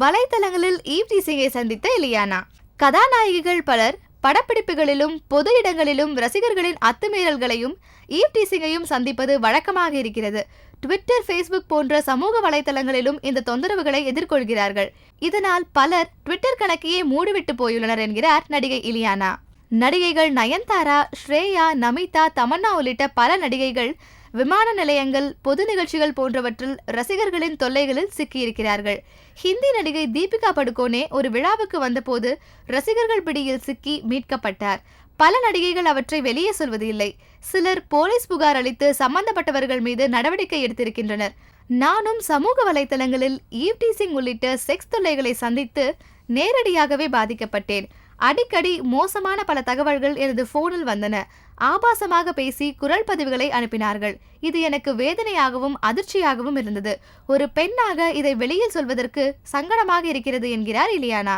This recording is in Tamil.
வலைத்தளங்களில் ஈவ் டீசிங்கை சந்தித்த இலியானா. கதாநாயகிகள் பலர் படப்பிடிப்புகளிலும் பொது இடங்களிலும் ரசிகர்களின் அத்துமீறல்களையும் ஈவ் டீசிங்கையும் சந்திப்பது வழக்கமாக இருக்கிறது. ட்விட்டர் ஃபேஸ்புக் போன்ற சமூக வலைத்தளங்களிலும் இந்த தொந்தரவுகளை எதிர்கொள்கிறார்கள். இதனால் பலர் ட்விட்டர் கணக்கையே மூடிவிட்டு போயுள்ளனர் என்கிறார் நடிகை இலியானா. நடிகைகள் நயன்தாரா ஸ்ரேயா நமிதா தமன்னா உள்ளிட்ட பல நடிகைகள் விமான நிலையங்கள் பொது நிகழ்ச்சிகள் போன்றவற்றில் ரசிகர்களின் தொல்லைகளில் சிக்கியிருக்கிறார்கள். ஹிந்தி நடிகை தீபிகா படுகோனே ஒரு விழாவுக்கு வந்தபோது ரசிகர்கள் பிடியில் சிக்கி மீட்கப்பட்டார். பல நடிகைகள் அவற்றை வெளியே சொல்வது இல்லை சிலர் போலீஸ் புகார் அளித்து சம்பந்தப்பட்டவர்கள் மீது நடவடிக்கை எடுத்திருக்கின்றனர். நானும் சமூக வலைதளங்களில் ஈவ்டீசிங் உள்ளிட்ட செக்ஸ் தொல்லைகளை சந்தித்து நேரடியாகவே பாதிக்கப்பட்டேன். அடிக்கடி மோசமான பல தகவல்கள் எனது போனில் வந்தன. ஆபாசமாக பேசி குரல் பதிவுகளை அனுப்பினார்கள். இது எனக்கு வேதனையாகவும் அதிர்ச்சியாகவும் இருந்தது. ஒரு பெண்ணாக இதை வெளியில் சொல்வதற்கு சங்கடமாக இருக்கிறது என்கிறார் இலியானா.